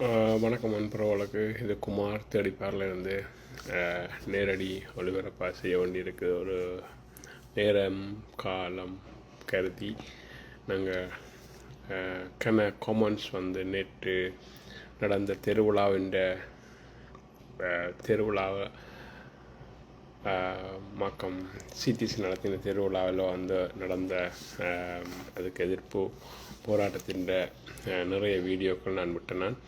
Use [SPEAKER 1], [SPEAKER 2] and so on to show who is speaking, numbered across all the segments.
[SPEAKER 1] வணக்கம் வணக்கம் வழக்கு இது குமார் தேடிப்பாரில் இருந்து நேரடி ஒளிபரப்பாக செய்ய வேண்டியிருக்கு. ஒரு நேரம் காலம் கருதி நாங்கள் கன காமன்ஸ் வந்து நேற்று நடந்த திருவிழாவின் திருவிழாவை மக்கம் சிடிசி நடத்தின திருவிழாவில் வந்து நடந்த அதுக்கு எதிர்ப்பு போராட்டத்தின் நிறைய வீடியோக்கள் நான் விட்டேன். நான்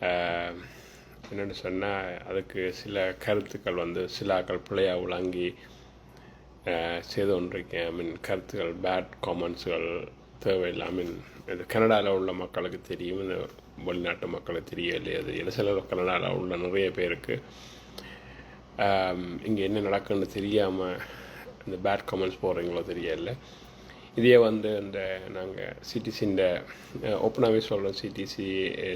[SPEAKER 1] என்னென்னு சொன்னால் அதுக்கு சில கருத்துக்கள் வந்து சிலாக்கள் பிள்ளையாக விளங்கி செய்து கொண்டிருக்கேன். ஐ மீன் கருத்துக்கள் பேட் காமெண்ட்ஸுகள் தேவையில்லை ஐ மீன் இது கனடாவில் உள்ள மக்களுக்கு தெரியும் இந்த வெளிநாட்டு மக்களுக்கு தெரியலை அது இல்லை சில கனடாவில் உள்ள நிறைய பேருக்கு. இங்கே என்ன நடக்குன்னு தெரியாமல் இந்த பேட் காமெண்ட்ஸ் போடுறீங்களோ தெரியல. இதே வந்து இந்த நாங்கள் சிடிசின்ற ஓப்பனாகவே சொல்கிறோம் சிடிசி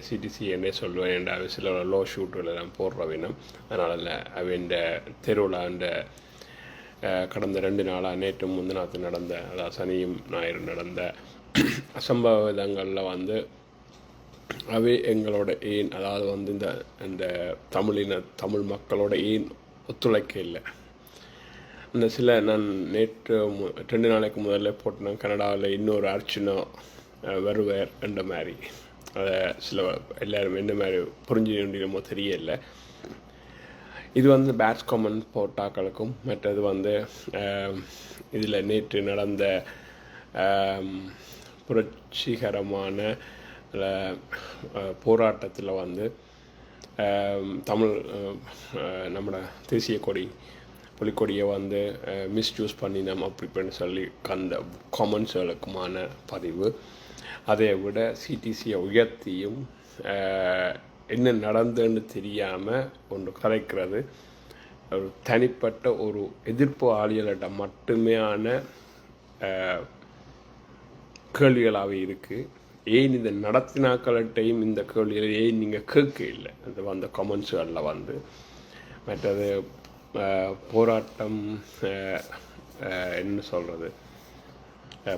[SPEAKER 1] சிடிசி என்னே சொல்லுவேன். என்ற சில லோ ஷூட்டுகள் எல்லாம் போடுற வேணும். அதனால் அவன் தெருவில் கடந்த ரெண்டு நாளாக நேற்று முந்தினாத்து நடந்த அதாவது சனியும் ஞாயிறு நடந்த அசம்பாவிதங்களில் வந்து அவை எங்களோட ஏன் அதாவது வந்து இந்த இந்த தமிழின தமிழ் மக்களோட ஏன் ஒத்துழைக்க இல்லை. அந்த சில நான் நேற்று மு- ரெண்டு நாளைக்கு முதல்ல போட்டேன். கனடாவில் இன்னொரு அர்ச்சனா அஹ், வருவார் என்ற மாதிரி. அதை சில எல்லாரும் என்ன மாதிரி புரிஞ்சு வேண்டியமோ தெரியல. இது வந்து பேட்ஸ் காமன் போட்டாக்களுக்கும் மற்றது வந்து இதில் நேற்று நடந்த புரட்சிகரமான போராட்டத்தில் வந்து தமிழ் நம்மளோட தேசிய கொடி புலிக்கொடியை வந்து மிஸ்யூஸ் பண்ணினோம் அப்படின்னு சொல்லி அந்த காமன்ஸ்களுக்குமான பதிவு. அதை விட சிடிசியை உயர்த்தியும் என்ன நடந்ததுன்னு தெரியாமல் ஒன்று கலைக்கிறது ஒரு தனிப்பட்ட ஒரு எதிர்ப்பு ஆளியலிட்ட மட்டுமேயான கேள்விகளாகவே இருக்குது ஏன் இந்த நடத்தினாக்கள்கிட்டையும் இந்த கேள்விகளை ஏன் நீங்கள் கேட்க இல்லை? அது வந்த கமெண்ட்ஸ்களில் வந்து. மற்றது போராட்டம் என்ன சொல்கிறது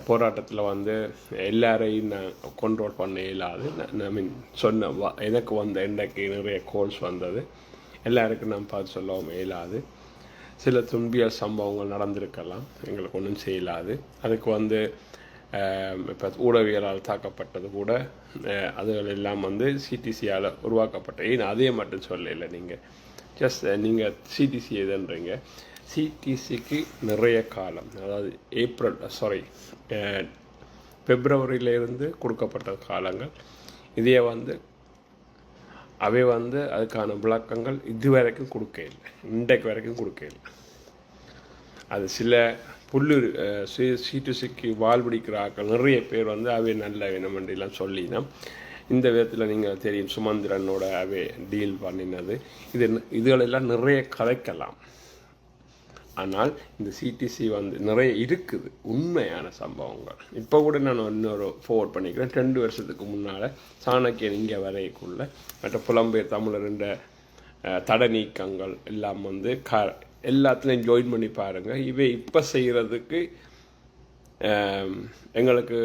[SPEAKER 1] போராட்டத்தில் வந்து எல்லாரையும் நான் கண்ட்ரோல் பண்ண இயலாது. ஐ மீன் சொன்ன வ- எனக்கு வந்த இன்றைக்கு நிறைய கோல்ஸ் வந்தது. எல்லாருக்கும் நான் பார்த்து சொல்லவும் இயலாது. சில துன்பியல் சம்பவங்கள் நடந்திருக்கலாம். எங்களுக்கு ஒன்றும் செய்யலாது. அதுக்கு வந்து இப்போ ஊடகவியலால் தாக்கப்பட்டது கூட அதுகள் எல்லாம் வந்து சிடிசியால் உருவாக்கப்பட்ட. ஏன் அதே மட்டும் சொல்லலை நீங்கள் ஜஸ்ட் eh, நீங்கள் சிடிசி எதுன்றீங்க சிடிசிக்கு நிறைய காலம் அதாவது ஏப்ரல் சாரி பிப்ரவரியிலேருந்து கொடுக்கப்பட்ட காலங்கள். இதே வந்து அவை வந்து அதுக்கான விளக்கங்கள் இது வரைக்கும் கொடுக்க இல்லை. இன்றைக்கு வரைக்கும் கொடுக்க இல்லை. அது சில புல்லு சி சிடிசிக்கு பிடிக்கிற ஆக்கள் நிறைய பேர் வந்து அவை நல்ல வேணுமென்றெல்லாம் சொல்லினோம். இந்த விதத்தில் நீங்கள் தெரியும் சுமந்திரனோடவே டீல் பண்ணினது. இது இதுகளெல்லாம் நிறைய கலைக்கலாம் ஆனால் இந்த சிடிசி வந்து நிறைய இருக்குது. உண்மையான சம்பவங்கள். இப்போ கூட நான் இன்னொரு ஃபோர்வர்ட் பண்ணிக்கிறேன். ரெண்டு வருஷத்துக்கு முன்னால் சாணக்கியன் இங்கே வரையக்குள்ள மற்ற புலம்பெயர் தமிழருன்ற அஹ், தடை நீக்கங்கள் எல்லாம் வந்து க எல்லாத்துலேயும் ஜாயின் பண்ணி பாருங்கள் இவை இப்போ செய்கிறதுக்கு எங்களுக்கு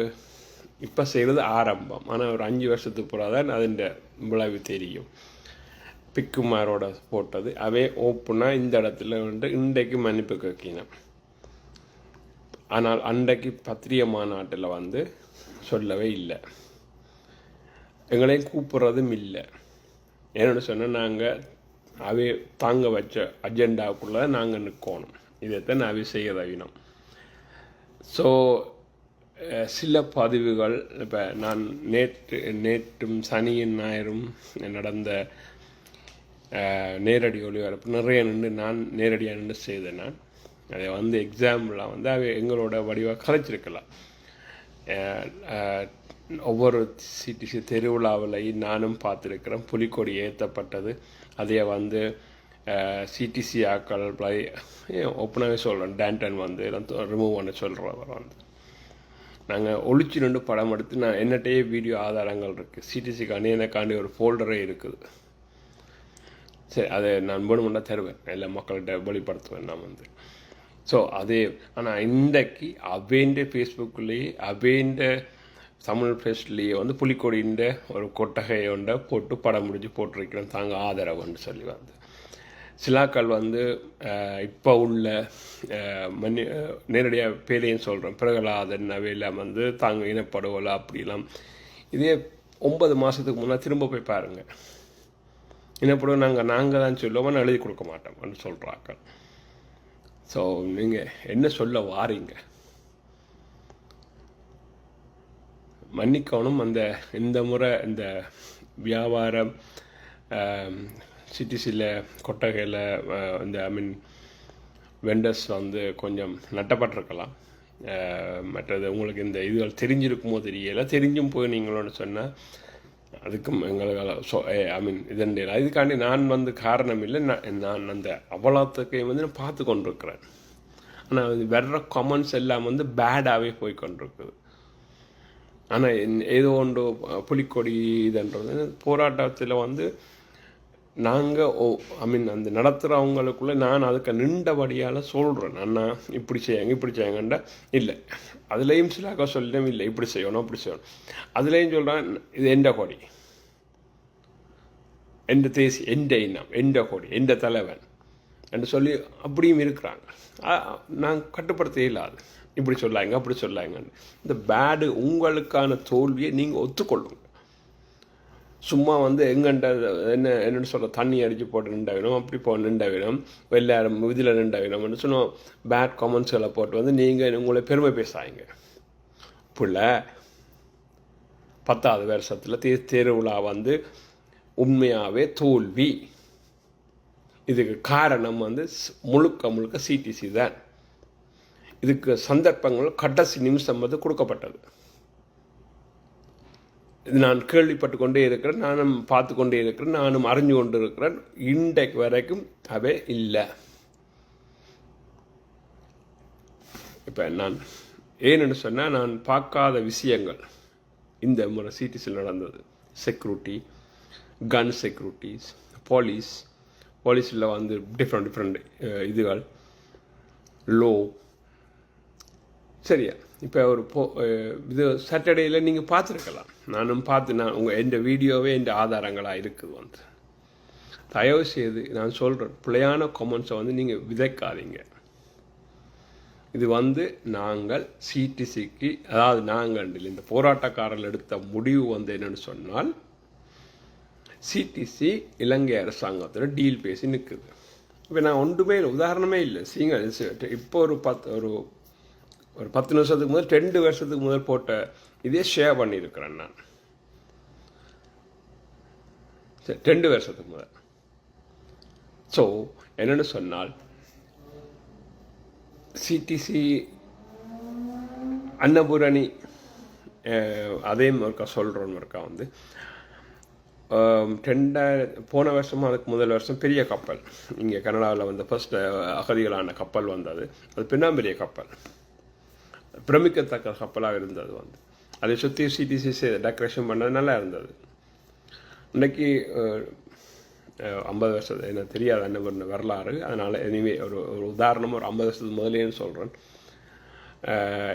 [SPEAKER 1] இப்போ செய்கிறது ஆரம்பம். ஆனால் ஒரு அஞ்சு வருஷத்துக்கு பிறகு தான் அதிൻ്റെ விளைவு தெரியும். பிக்குமாரோட போட்டது. அவே ஓப்பனாக இந்த இடத்துல வந்து இன்றைக்கு மன்னிப்பு கேட்கினோம் ஆனால் அன்றைக்கு பத்திரிகை மாநாட்டில் வந்து சொல்லவே இல்லை. எங்களையும் கூப்பிட்றதும் இல்லை. என்னோட சொன்னால் நாங்கள் அவை தாங்க வச்ச அஜெண்டாவுக்குள்ளே நாங்கள் நிற்கணும் இதைத்தான் அவை செய்ய தவினோம் ஸோ சில பதிவுகள் இப்போ நான் நேற்று நேற்றும் சனியின் ஞாயிறும் நடந்த நேரடி ஒளிபரப்பு நிறைய நின்று நான் நேரடியாக நின்று செய்தேன் நான். அதை வந்து எக்ஸாம்பிளாக வந்து அவை எங்களோட வடிவாக கலைச்சிருக்கலாம். ஒவ்வொரு சிடிசி திருவிழாவிலையும் நானும் பார்த்துருக்கிறேன். புலிக்கொடி ஏற்றப்பட்டது அதையே வந்து சிடிசி ஆக்கள் ஓப்பனாகவே சொல்கிறேன் டேண்டன் வந்து ரிமூவ் பண்ண சொல்கிறவர் வந்து. நாங்கள் ஒழிச்சு நின்று படம் எடுத்து நான் என்னட்டையே வீடியோ ஆதாரங்கள் இருக்குது சிடிசிக்காண்டி எனக்காண்டி ஒரு ஃபோல்டரே இருக்குது. சரி அதை நான் வேணுமெண்டா தருவேன். எல்லா மக்கள்கிட்ட வெளிப்படுத்துவேன் நான் வந்து. ஸோ அதே ஆனால் இன்றைக்கு அவேண்ட ஃபேஸ்புக்குள்ளேயே அவேண்ட தமிழ் ஃபெஸ்ட்லேயே வந்து புலிக்கொடின்ற ஒரு கொட்டகையை போட்டு படம் முடிஞ்சு போட்டிருக்கிறேன். தாங்க ஆதரவுன்னு சொல்லி வந்து. சிலாக்கள் வந்து இப்போ உள்ள மன்னி நேரடியாக பேரையும் சொல்கிறேன் பிரகலாதன் அவையெல்லாம் வந்து தாங்க இனப்படுவலை அப்படிலாம். இதே ஒன்பது மாதத்துக்கு முன்னே திரும்ப போய் பாருங்கள் இனப்படுவோம் நாங்கள் நாங்கள் தான் சொல்லுவோம் நான் எழுதி கொடுக்க மாட்டோம்னு சொல்கிறாங்க ஸோ நீங்கள் என்ன சொல்ல வாரீங்க? மன்னிக்கணும் அந்த இந்த முறை இந்த வியாபாரம் சிட்டிஸில் கொட்டகையில் இந்த ஐ மீன் வெண்டர்ஸ் வந்து கொஞ்சம் நட்டப்பட்டிருக்கலாம். மற்றது உங்களுக்கு இந்த இதுகள் தெரிஞ்சிருக்குமோ தெரியல. தெரிஞ்சும் போய் நீங்களோட சொன்னால் அதுக்கும் எங்களுக்கு ஸோ ஐ மீன் இதன் இதுக்காண்டி நான் வந்து காரணம் இல்லை. நான் நான் அந்த அவ்வளோத்துக்கையும் வந்து நான் பார்த்து கொண்டிருக்கிறேன். ஆனால் வர்ற கமெண்ட்ஸ் எல்லாம் வந்து பேடாகவே போய் கொண்டிருக்குது. ஆனால் ஏதோ ஒன்று புலிக்கொடி இதுன்றது போராட்டத்தில் வந்து நாங்கள் ஓ ஐ மீன் அந்த நடத்துகிறவங்களுக்குள்ளே நான் அதுக்கு நின்றபடியால் சொல்கிறேன் அண்ணா இப்படி செய்யுங்க இப்படி செய்யுங்கண்டா இல்லை. அதுலேயும் சிலாக்க சொல்லிட்டேன் இல்லை இப்படி செய்யணும் அப்படி செய்யணும். அதுலேயும் சொல்கிறேன் இது எந்த கொடி? எந்த தேசி எந்த இனம் எந்த கொடி எந்த தலைவன்? என்று சொல்லி அப்படியும் இருக்கிறாங்க. நான் கட்டுப்படுத்த இல்லாது இப்படி சொல்லாங்க அப்படி சொல்லாங்கன்னு. இந்த பேடு உங்களுக்கான தோல்வியை நீங்கள் ஒத்துக்கொள்ளுங்க. சும்மா வந்து எங்கண்ட என்ன என்னென்னு சொல்ல தண்ணி அடித்து போட்டு நின்ற வேணும் அப்படி போ நின்ற வேணும். எல்லாரும் இதில் நின்ற வேணும்னு சொன்னோம். பேட் காமெண்ட்ஸ்களை போட்டு வந்து நீங்கள் உங்களை பெருமை பேசாதீங்க. புள்ள பத்தாவது வருஷத்தில் தே தேர்வுலா வந்து உண்மையாகவே தோல்வி. இதுக்கு காரணம் வந்து முழுக்க முழுக்க சிடிசி தான். இதுக்கு சந்தர்ப்பங்கள் கடைசி நிமிஷம் வந்து கொடுக்கப்பட்டது. நான் கேள்விப்பட்டு கொண்டே இருக்கிறேன் நானும் பார்த்து கொண்டே இருக்கிறேன் நானும் அறிஞ்சு கொண்டு இருக்கிறேன் இன்றைக்கு வரைக்கும் அவை இல்லை. இப்போ நான் ஏன்னு சொன்னால் நான் பார்க்காத விஷயங்கள். இந்த முறை சிடிஸில் நடந்தது. செக்யூரிட்டி கன் செக்யூரிட்டிஸ் போலீஸ் போலீஸில் வந்து டிஃப்ரெண்ட் டிஃப்ரெண்ட் இதுகள். லோ சரியா? இப்போ ஒரு போ இது சாட்டர்டேயில் நீங்கள் பார்த்துருக்கலாம். நானும் பார்த்து நான் உங்கள் எந்த வீடியோவே எந்த ஆதாரங்களாக இருக்குது வந்து. தயவு செய்து நான் சொல்கிறேன் பிழையான கமெண்ட்ஸை வந்து நீங்கள் விதைக்காதீங்க. இது வந்து நாங்கள் சிடிசிக்கு அதாவது நாங்கள் இந்த போராட்டக்காரர்கள் எடுத்த முடிவு வந்து என்னென்னு சொன்னால் சிடிசி இலங்கை அரசாங்கத்தோட டீல் பேசி நிற்குது இப்போ நான் ஒன்றுமே இல்லை உதாரணமே இல்லை. சீங்க இப்போ ஒரு பத்து ஒரு ஒரு பத்து நிமிஷத்துக்கு முதல் ரெண்டு வருஷத்துக்கு முதல் போட்ட இதே ஷேர் பண்ணியிருக்கிறேன் நான். சரி, ரெண்டு வருஷத்துக்கு முதல். ஸோ என்னென்னு சொன்னால் சிடிசி அன்னபூரணி அஹ், அதையும் ஒருக்கா சொல்கிறோன்னு இருக்கா வந்து ஆம், ரெண்டாயிரம் போன வருஷமும் அதுக்கு முதல் வருஷம் பெரிய கப்பல். இங்கே கனடாவில் வந்து ஃபஸ்ட்டு அகதிகளான கப்பல் வந்தது. அது பின்னாம்பெரிய கப்பல். பிரமிக்கத்தக்க கப்பலாக இருந்தது வந்து. அதை சுற்றி சிடிசி டெக்கரேஷன் பண்ண நல்லா இருந்தது. இன்னைக்கு ஐம்பது வருஷத்து எனக்கு தெரியாது என்ன பண்ண வரலாறு. அதனால் எனிவே ஒரு ஒரு உதாரணம் ஒரு ஐம்பது வருஷத்துக்கு முதலேன்னு சொல்கிறேன்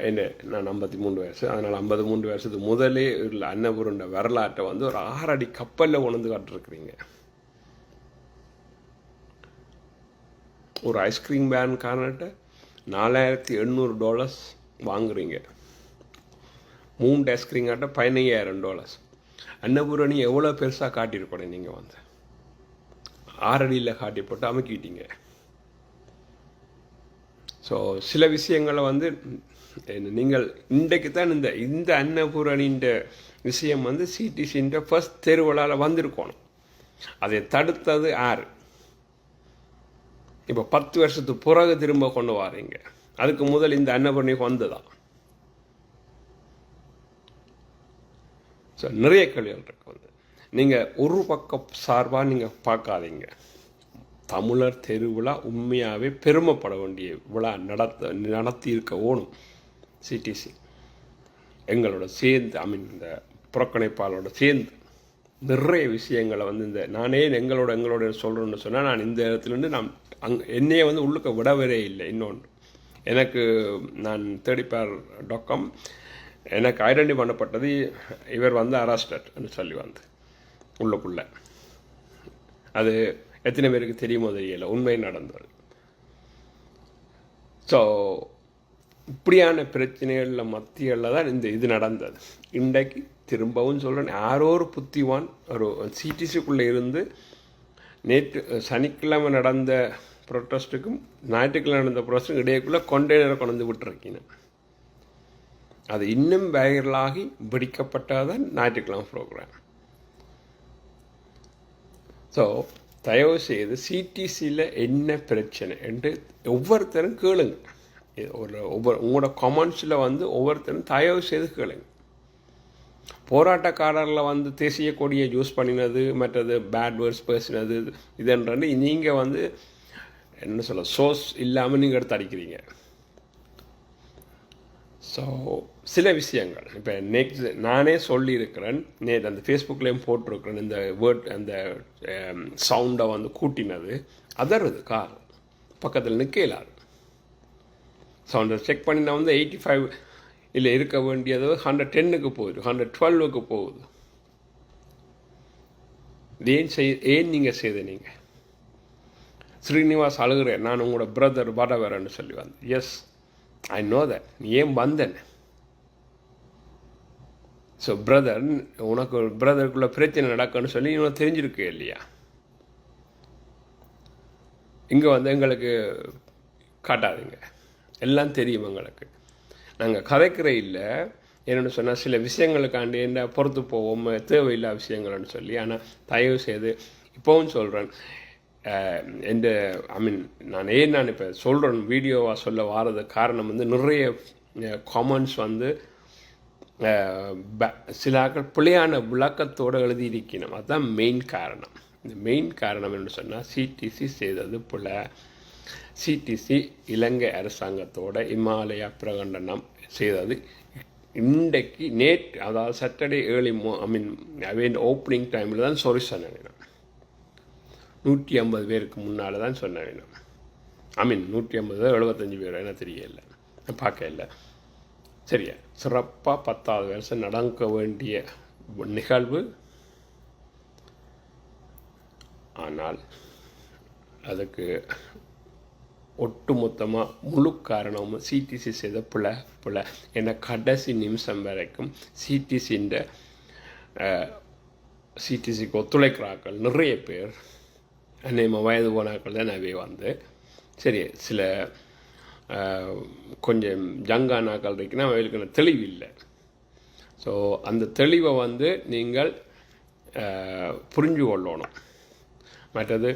[SPEAKER 1] என்ன நான் ஐம்பத்தி மூணு வயசு. அதனால் ஐம்பது மூணு வருஷத்துக்கு முதலே உள்ள அன்னபுரண்ட வரலாற்றை வந்து ஒரு ஆறடி கப்பலில் உணர்ந்து காட்டிருக்கிறீங்க. ஒரு ஐஸ்கிரீம் பேன் காரணட்ட நாலாயிரத்தி எண்ணூறு டாலர்ஸ் வாங்குறீங்க. மூணு ஐஸ்கிரீம் காட்ட பதினையாயிரம் டாலர்ஸ் அன்னபூரணி எவ்வளோ பெருசாக காட்டியிருக்கணும் நீங்கள் வந்து. ஆறடியில் காட்டி போட்டு அமுக்கிட்டீங்க. ஸோ சில விஷயங்களை வந்து என்ன, நீங்கள் இன்றைக்கு தான் இந்த இந்த அன்னபூரணின்ற விஷயம் வந்து சிடிசின்ற ஃபர்ஸ்ட் தெருவலால் வந்திருக்கணும். அதை தடுத்தது ஆறு இப்போ பத்து வருஷத்துக்கு பிறகு திரும்ப கொண்டு வரீங்க. அதுக்கு முதல் இந்த அன்னபூரணி தான் ஸோ நிறைய கேள்விகள் இருக்கு வந்து. நீங்கள் ஒரு பக்கம் சார்பாக நீங்கள் பார்க்காதீங்க. தமிழர் தெருவிழா உண்மையாகவே பெருமைப்பட வேண்டிய விழா நடத்த நடத்தி இருக்க ஓணும் சிடிசி எங்களோட சேர்ந்து ஐ மீன் இந்த புறக்கணிப்பாளரோட சேர்ந்து நிறைய விஷயங்களை வந்து இந்த நானே எங்களோட எங்களோட சொல்கிறேன்னு சொன்னால் நான் இந்த இடத்துலேருந்து நான் அங் என்னையே வந்து உள்ளுக்க விடவரே இல்லை இன்னொன்று. எனக்கு நான் தேடிப்பார் டொக்கம் எனக்கு ஐடென்டி பண்ணப்பட்டது இவர் வந்து அரஸ்டட்னு சொல்லி வந்து உள்ளுக்குள்ள. அது எத்தனை பேருக்கு தெரியுமோ தெரியல உண்மை நடந்தது. ஸோ இப்படியான பிரச்சனைகளில் மத்தியில் தான் இந்த இது நடந்தது. இன்றைக்கு திரும்பவும் சொல்கிறேன் யாரோ ஒரு புத்திவான் ஒரு சிடிசிக்குள்ளே இருந்து நேற்று சனிக்கிழமை நடந்த ப்ரொட்டஸ்ட்டுக்கும் ஞாயிற்றுக்கிழமை நடந்த ப்ரொட்டஸ்ட்டுக்கும் இடையக்குள்ளே கொண்டெய்னரை கொண்டு விட்டுருக்கீங்க அது இன்னும் வைரலாகி பிடிக்கப்பட்டாதான் ஞாயிற்றுக்கிழமை ப்ரோக்ராம் ஸோ தயவு செய்து சிடிசியில் என்ன பிரச்சனை என்று ஒவ்வொருத்தரும் கேளுங்க ஒரு ஒவ்வொரு உங்களோட கமெண்ட்ஸில் வந்து ஒவ்வொருத்தரும் தயவு செய்து கேளுங்க போராட்டக்காரரில் வந்து தேசிய கொடியை யூஸ் பண்ணினது மற்றது பேட் வேர்ட்ஸ் பேசினது இதுன்றது நீங்கள் வந்து என்ன சொல்ல சோர்ஸ் இல்லாமல் நீங்கள் எடுத்து அடிக்கிறீங்க. ஸோ சில விஷயங்கள் இப்போ நெக்ஸ்ட் நானே சொல்லியிருக்கிறேன் நேற்று அந்த ஃபேஸ்புக்லேயும் போட்டிருக்கிறேன் இந்த வேர்ட் அந்த um, சவுண்டை வந்து கூட்டினது. அதருது கார் பக்கத்தில் நிற்கலாது சவுண்டை செக் பண்ணினா வந்து எயிட்டி ஃபைவ் இல்லை இருக்க வேண்டியது ஹண்ட்ரட் டென்னுக்கு போகுது ஹண்ட்ரட் டுவெல்வுக்கு போகுது. ஏன் செய் ஏன் நீங்கள் செய்த நீங்கள் ஸ்ரீனிவாஸ் அழுகிறேன் நான் உங்களோட பிரதர் வரவேறன்னு சொல்லி வந்தேன். எஸ் ஐ நோ தட் நீ ஏன் வந்தேன் ஸோ பிரதர் உனக்கு ஒரு பிரதருக்குள்ள பிரச்சனை நடக்குன்னு சொல்லி இவனை தெரிஞ்சிருக்கு இல்லையா? இங்கே வந்து எங்களுக்கு காட்டாதீங்க. எல்லாம் தெரியும் எங்களுக்கு. நாங்கள் கதைக்கிற இல்லை. என்னென்னு சொன்னால் சில விஷயங்களுக்காண்டி என்ன பொறுத்து போவோம் தேவையில்லாத விஷயங்கள்னு சொல்லி ஆனால் தயவு செய்து இப்போவும் சொல்கிறேன் எந்த ஐ மீன் நான் ஏன் நான் இப்போ சொல்கிறேன் வீடியோவாக சொல்ல வாரது காரணம் வந்து நிறைய காமெண்ட்ஸ் வந்து சில ஆக்கள் பிள்ளையான விளக்கத்தோடு எழுதியிருக்கணும். அதுதான் மெயின் காரணம். இந்த மெயின் காரணம் என்று சொன்னால் சிடிசி செய்தது புல சிடிசி இலங்கை அரசாங்கத்தோட இமாலயா பிரகண்டனம் செய்தது. இன்றைக்கு நேட் அதாவது சாட்டர்டே ஏர்லி மோ ஐ மீன் ஓப்பனிங் டைமில் தான் சொரி சொன்னேன் நூற்றி ஐம்பது பேருக்கு முன்னால் தான் சொன்ன வேணும் ஐ மீன் நூற்றி ஐம்பது எழுபத்தஞ்சு பேர் என்ன தெரியல. பார்க்க இல்லை. சரியா? சிறப்பாக பத்தாவது வருஷம் நடக்க வேண்டிய நிகழ்வு. ஆனால் அதுக்கு ஒட்டுமொத்தமாக முழு காரணமும் சிடிசி செய்த புல புல ஏன்னா கடைசி நிமிஷம் வரைக்கும் சிடிசின்ற சிடிசிக்கு ஒத்துழைக்கிறார்கள் நிறைய பேர். நம்ம வயது போனாக்கள் தான் நிறைய வந்து. சரி சில கொஞ்சம் ஜங்கானாக்கள் இருக்குன்னா அவைகளுக்கு தெளிவு இல்லை. ஸோ அந்த தெளிவை வந்து நீங்கள் புரிஞ்சு கொள்ளணும். மற்றது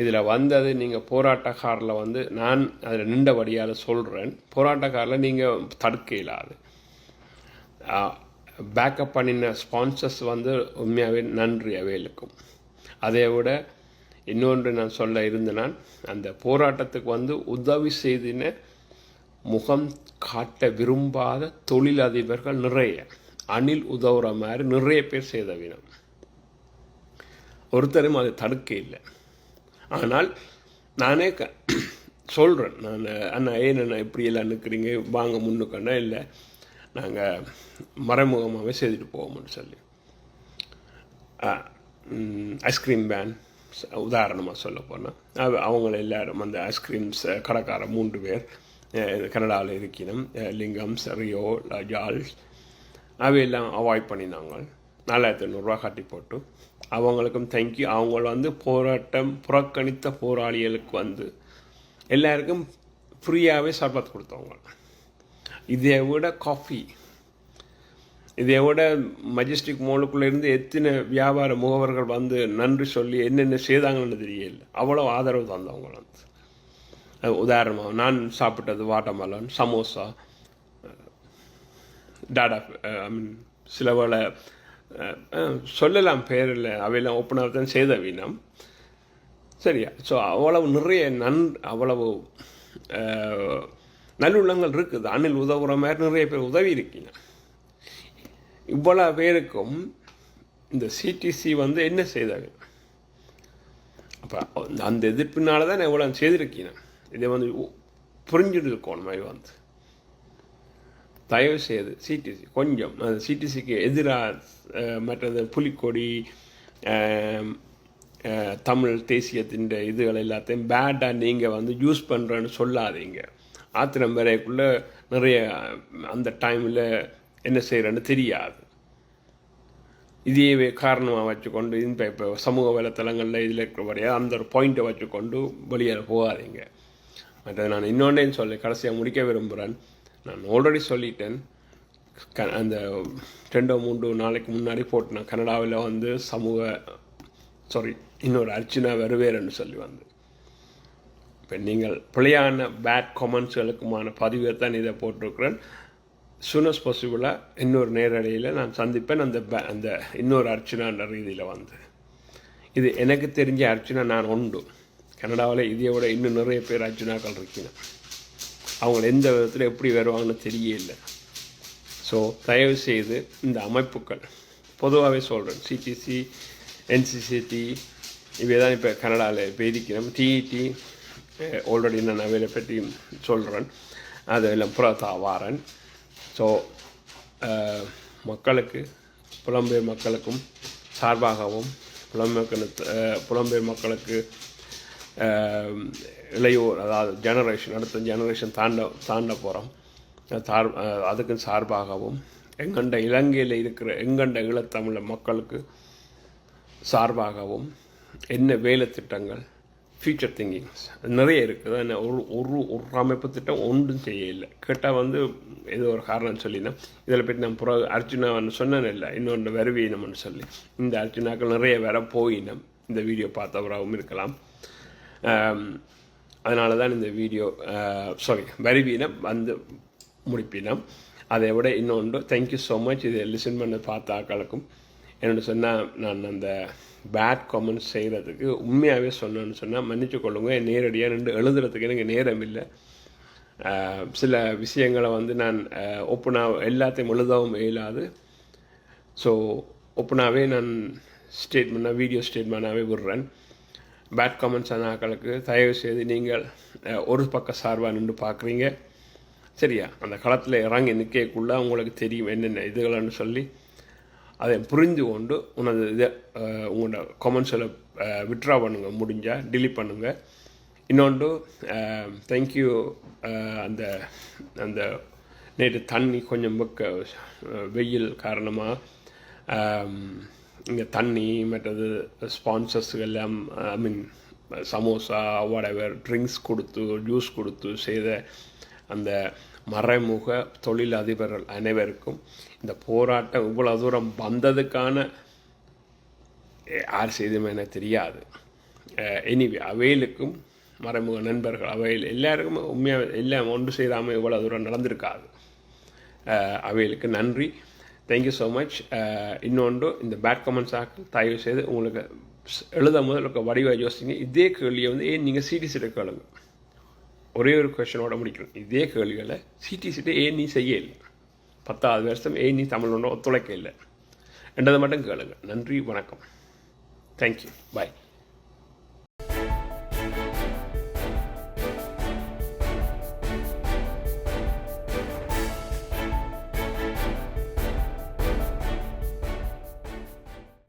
[SPEAKER 1] இதில் வந்தது நீங்கள் போராட்டக்காரில் வந்து நான் அதில் நின்றபடியால் சொல்கிறேன் போராட்டக்காரில் நீங்கள் தடுக்க இல்லாது பேக்கப் பண்ணின ஸ்பான்சர்ஸ் வந்து உண்மையாகவே நன்றி அவைகளுக்கும். அதை விட இன்னொன்று நான் சொல்ல இருந்தேனான் அந்த போராட்டத்துக்கு வந்து உதவி செய்தின முகம் காட்ட விரும்பாத தொழிலதிபர்கள் நிறைய. அணில் உதவுற மாதிரி நிறைய பேர் செய்தவினம் ஒருத்தரும் அதை தடுக்க இல்லை. ஆனால் நானே க சொல்கிறேன் நான் அண்ணா ஏன் அண்ணா இப்படியெல்லாம் நிற்கிறீங்க? வாங்க முன்னுக்கண்ணா இல்லை நாங்கள் மறைமுகமாகவே செய்துட்டு போவோம்னு சொல்லி. ஐஸ்கிரீம் பேன் உதாரணமாக சொல்ல போனால் அவங்கள எல்லாரும் அந்த ஐஸ்கிரீம்ஸ் கடைக்கார மூன்று பேர் கனடாவில் இருக்கணும் லிங்கம் ரியோ ஜால்ஸ் அவையெல்லாம் அவாய்ட் பண்ணினாங்க. நாலாயிரத்தி ஐநூறுரூவா கட்டி போட்டு அவங்களுக்கும் தேங்க்யூ அவங்க வந்து போராட்டம் புறக்கணித்த போராளிகளுக்கு வந்து எல்லாருக்கும் ஃப்ரீயாகவே சர்பத் கொடுத்தவங்க. இதை விட காஃபி இதை விட மஜிஸ்டிக் மோலுக்குள்ளேருந்து எத்தனை வியாபார முகவர்கள் வந்து நன்றி சொல்லி என்னென்ன செய்தாங்கன்னு தெரியல. அவ்வளோ ஆதரவு தந்தவங்க வந்து உதாரணமாக நான் சாப்பிட்டது வாட்டமலன் சமோசா டாடா ஐ மீன் சில வேலை uh, uh, சொல்லலாம் பேரில் அவையெல்லாம் ஓப்பனாக தான் செய்த வீணம் சரியா ஸோ அவ்வளவு நிறைய நன் அவ்வளவு uh, நல்லுள்ளங்கள் இருக்குது. அணில் உதவுற மாதிரி நிறைய பேர் உதவி இருக்கீங்க இவ்வளோ பேருக்கும் இந்த சிடிசி வந்து என்ன செய்தாங்க அப்போ அந்த எதிர்ப்பினால தான் நான் இவ்வளோ செய்திருக்கீங்க? இதை வந்து புரிஞ்சுட்டு இருக்கணும் மாதிரி வந்து தயவு செய்து சிடிசி கொஞ்சம் அந்த சிடிசிக்கு எதிராக மற்றது புலிக்கொடி தமிழ் தேசியத்தின் இதுகள் எல்லாத்தையும் பேடாக நீங்கள் வந்து யூஸ் பண்ணுறேன்னு சொல்லாதீங்க. ஆத்திரம் வரைக்குள்ளே நிறைய அந்த டைமில் என்ன செய்கிறேன்னு தெரியாது. இதையே காரணமாக வச்சுக்கொண்டு இந்த இப்போ சமூக வலைத்தளங்களில் இதில் இருக்கிறபடியா அந்த ஒரு பாயிண்ட்டை வச்சுக்கொண்டு வெளியில் போகாதீங்க. மற்றது நான் இன்னொன்னேன்னு சொல்லி கடைசியாக முடிக்க விரும்புகிறேன் நான் ஆல்ரெடி சொல்லிட்டேன். க அந்த ரெண்டோ மூன்று நாளைக்கு முன்னாடி போட்டேன் கனடாவில் வந்து சமூக சாரி இன்னொரு அர்ச்சனா வருவேறன்னு சொல்லி வந்து இப்போ நீங்கள் பிழையான பேட் கமெண்ட்ஸ்களுக்குமான பதிவை தான் இதை போட்டிருக்கிறேன். சூனஸ் பாசிபிளாக இன்னொரு நேரடியில் நான் சந்திப்பேன். அந்த அந்த இன்னொரு அர்ச்சனான்ற ரீதியில் வந்து. இது எனக்கு தெரிஞ்ச அர்ச்சனா நான் உண்டு. கனடாவில் இதை விட இன்னும் நிறைய பேர் அர்ச்சனாக்கள் இருக்கணும் அவங்க எந்த விதத்தில் எப்படி வருவாங்கன்னு தெரியல. ஸோ தயவு செய்து இந்த அமைப்புகள். பொதுவாகவே சொல்கிறேன் சிடிசி என்சிசிடி இவை தான் இப்போ கனடாவில் இப்போ இருக்கிறோம் டிஇடி ஆல்ரெடி நான் அவையில பற்றி சொல்கிறேன் அதில் புறத்தா வாரன். ஸோ uh, மக்களுக்கு புலம்பெயர் மக்களுக்கும் சார்பாகவும் புலம்பெயர் uh, புலம்பெயர் மக்களுக்கு um, இளையோர் அதாவது ஜெனரேஷன் அடுத்த ஜெனரேஷன் தாண்ட தாண்ட போகிறோம் சார் uh, அதுக்கும் சார்பாகவும் எங்கண்ட இலங்கையில் இருக்கிற எங்கண்ட ஈழத்தமிழ மக்களுக்கு சார்பாகவும் என்ன வேலை திட்டங்கள் ஃபியூச்சர் திங்கிங்ஸ் நிறைய இருக்குது என்ன ஒரு ஒரு ஒரு அமைப்பு திட்டம் ஒன்றும் செய்யலை கேட்டால் வந்து ஏதோ ஒரு காரணம் சொல்லினேன் இதில் பற்றி நான் புற அர்ஜுனான்னு சொன்னேன் இல்லை இன்னொன்று வருவீனம்னு சொல்லி. இந்த அர்ஜுனாக்கள் நிறைய வர போயினம் இந்த வீடியோ பார்த்தவராகவும் இருக்கலாம். அதனால தான் இந்த வீடியோ சாரி வருவீனம் வந்து முடிப்பினம். அதை விட இன்னொன்று தேங்க்யூ ஸோ மச் இதை லிசன் பண்ண பார்த்த ஆக்களுக்கும் என்னோட சொன்னால் நான் அந்த பேட் காமெண்ட்ஸ் செய்கிறதுக்கு உண்மையாகவே சொன்னேன்னு சொன்னால் மன்னிச்சு கொள்ளுங்க. நேரடியாக நின்று எழுதுறதுக்கு எனக்கு நேரம் இல்லை. சில விஷயங்களை வந்து நான் ஓப்பனாக எல்லாத்தையும் எழுதவும் இயலாது. ஸோ ஓப்பனாகவே நான் ஸ்டேட்மெண்ட்டாக வீடியோ ஸ்டேட்மெண்ட்டாகவே விடுறேன். பேட் காமெண்ட்ஸ் ஆன ஆக்களுக்கு தயவு செய்து நீங்கள் ஒரு பக்க சார்பாக நின்று பார்க்குறீங்க. சரியா? அந்த களத்தில் இறங்கி நிற்கக்குள்ளே உங்களுக்கு தெரியும் என்னென்ன இதுகள்னு சொல்லி. அதை புரிந்து கொண்டு உனது இதை உங்களோட கமெண்ட்ஸில் விட்ரா பண்ணுங்கள் முடிஞ்சால் டிலீட் பண்ணுங்கள் இன்னொன்று தேங்க்யூ அந்த அந்த நேற்று தண்ணி கொஞ்சம் பக்க வெயில் காரணமாக இங்கே தண்ணி மற்றது ஸ்பான்சர்ஸுகள் எல்லாம் I mean samosa whatever drinks கொடுத்து ஜூஸ் கொடுத்து செய்த அந்த மறைமுக தொழில் அதிபர்கள் அனைவருக்கும் இந்த போராட்டம் இவ்வளோ தூரம் வந்ததுக்கான யார் செய்துமே எனக்கு தெரியாது. எனிவே அவையிலுக்கும் மறைமுக நண்பர்கள் அவையில் எல்லாருக்கும் உண்மையாக எல்லாம் ஒன்று செய்தாமல் இவ்வளோ தூரம் நடந்திருக்காது. அஹ், அவைகளுக்கு நன்றி. தேங்க்யூ ஸோ மச் இன்னொன்று இந்த பேட் கமெண்ட்ஸ் தயவு செய்து உங்களுக்கு எழுத முதல் வடிவாக யோசிங்க. இதே கேள்வியை வந்து ஏன் நீங்கள் சிடிசிட்ட கேளுங்க? ஒரே ஒரு கொஷனோட முடிக்கணும். இதே கேள்விகளை சிடிசிட்ட ஏன் நீ செய்ய இல்லை. பத்தாவது வருஷம் ஏன் நீ தமிழோட ஒத்துழைக்க இல்லை. என்றதை மட்டும் கேளுங்க. நன்றி வணக்கம். Thank you bye